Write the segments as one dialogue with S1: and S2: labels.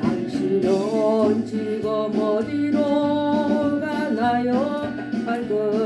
S1: 당신은 지금 어디로 가나요? 발걸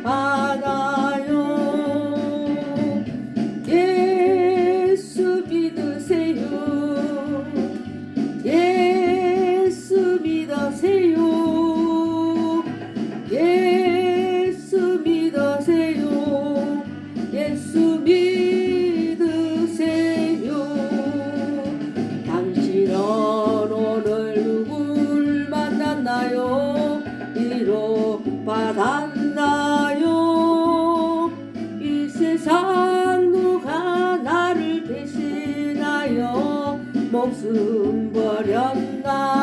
S1: 받았나요. 이 세상 누가 나를 대신하여 목숨 버렸나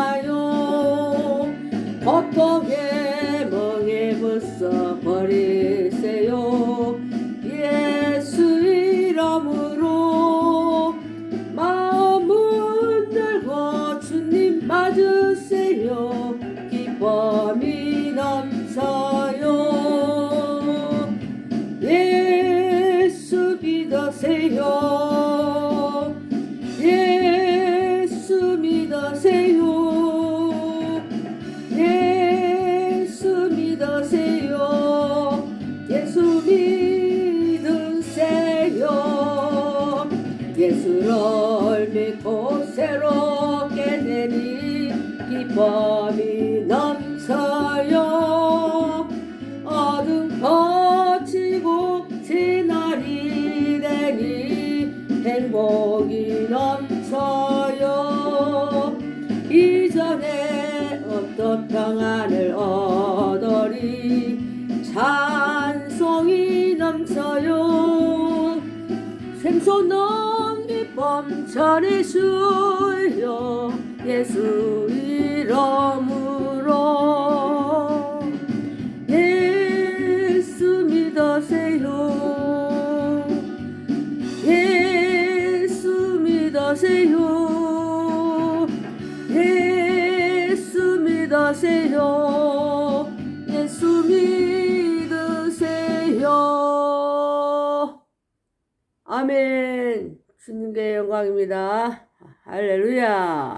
S1: 예수를 믿고 새롭게 되니 기쁨이 넘쳐요. 어둠 거치고 새날이 되니 행복이 넘쳐요. 이전에 어떤 평안을 얻으리 찬송이 넘쳐요. 생소는 기쁨 전해주요 예수 이름으로. 예수 믿으세요. 예수 믿으세요. 예수 믿으세요. 예수 믿으세요. 아멘 주님께 영광입니다. 할렐루야